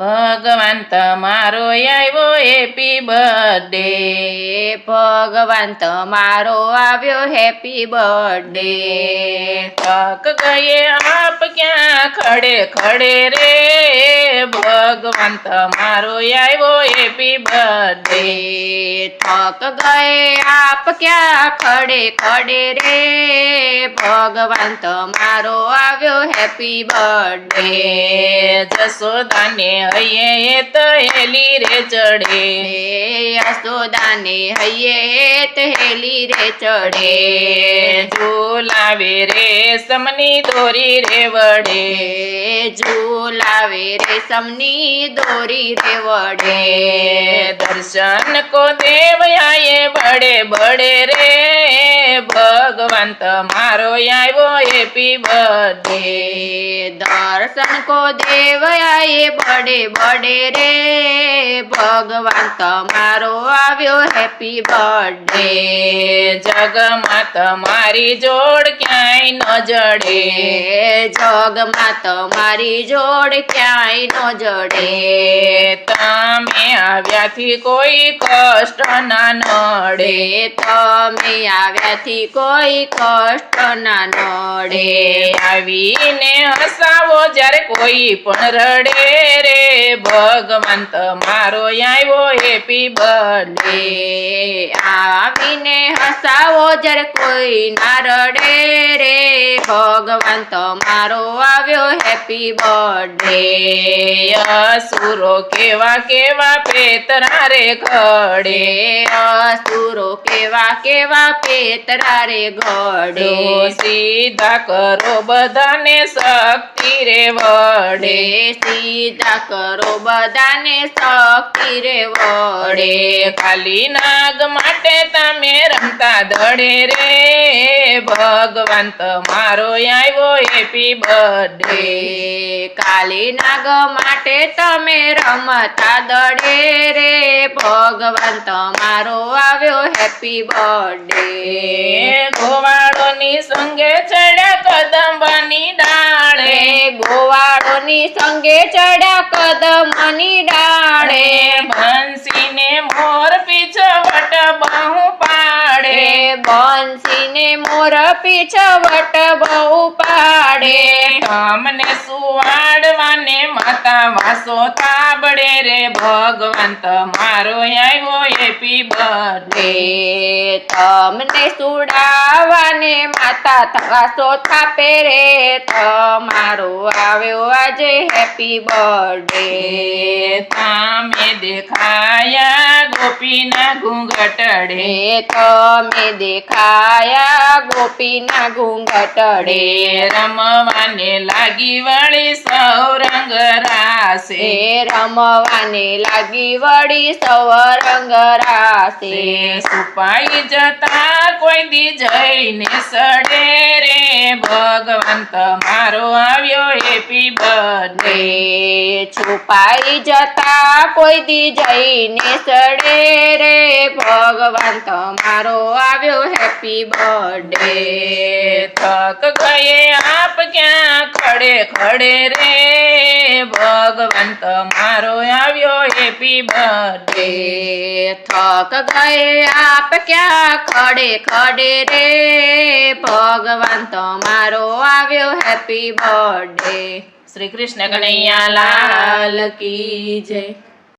ભગવાન તમારો આવ્યો હેપી બર્થડે ભગવાન તમારો આવ્યો હેપી બર્થડે થક ગયે આપ ક્યાં ખડે ખડે રે ભગવાન તમારો આવ્યો હેપી બર્થડે થક ગયે આપ ક્યાં ખડે ખડે રે ભગવાન તમારો આવ્યો હેપી બર્થડે જસોદાને હૈયે તો હેલી રે ચડે. યશોદાને હૈયે તહેલી રે ચડે. ઝુલાવે રે સમની દોરી રે વડે. ઝુલાવે રેશમની દોરી રે વડે. દર્શન કો દેવ આયે બડે બડે રે. ભગવાન તમારો આવ્યો હેપી બર્થડે દર્શન કો દેવ આયે બડે બડે રે ભગવાન તમારો આવ્યો હેપી બર્થડે જગમાં તમારી જોડ ક્યાંય ન જડે જગમાં તમારી જોડ ક્યાંય ન જડે તમે આવ્યાથી કોઈ કષ્ટ ના નડે રે તમે આવ્યાથી કોઈ કષ્ટ ના નડે. આવીને હસાવો જ્યારે કોઈ પણ રડે રે. ભગવાન તમારો આવ્યો હેપી બર્થડે આવીને હસાવો જ્યારે કોઈ ના રડે રે. ભગવાન તમારો આવ્યો હેપી બર્થડે અસુરો કેવા કેવા પેતરા રે ઘડે. અસુરો કેવા કેવા પેતરા રે ગડે સીધા કરો બધાને શક્તિ રે વડે. સીધા કરો બધાને શક્તિ રે વડે. ખાલી નાગ માટે તમે રમતા દડે રે. ભગવાન તમારો આવ્યો હેપી બર્થડે. કાલી નાગ માટે તમે રમતા દડે રે. ભગવાન તમારો આવ્યો હેપી બર્થડે. ગોવાળોની સંગે ચડ્યા કદંબની ડાળે રે ગોવાળોની સંગે ચડ્યા કદમની ડાળે. બંસીને મોર પીછવટ બહુ પાડે. બંસીને મોર પીછવટ બહુ પાડે. તમને સુવાડવાને માતા વાસો તાબડે રે ભગવાન તમારો આવ્યો હેપી બર્થડે. તમને સુડાવાને માતા થવાસો થાપે રે તમારો આવ્યો આજે હેપી બર્થડે તમે દેખાયા ગોપીના ઘૂંઘટડે રે તમે દેખાયા ગોપીના ઘૂંઘટડે રે રમવાને લાગી વળી સૌ રંગ રાસે એ રમવાને લાગી વળી સૌ રંગ રાસે તે સુપાઈ જતા કોઈ દી જઈને સડે રે. ભગવાન તમારો આવ્યો હેપી બર્થડે. છુપાઈ જતા કોઈ દી જઈને સડે રે ભગવાન તમારો આવ્યો હેપી બર્થડે થક ગયે આપ ક્યાં ખડે ખડે રે ભગવાન તમારો આવ્યો હેપી બર્થડે થક ગયે આપ ક્યાં ખડે ખડે રે ભગવાન તમારો આવ્યો હેપી બર્થડે શ્રી કૃષ્ણ કનૈયા લાલ કી જય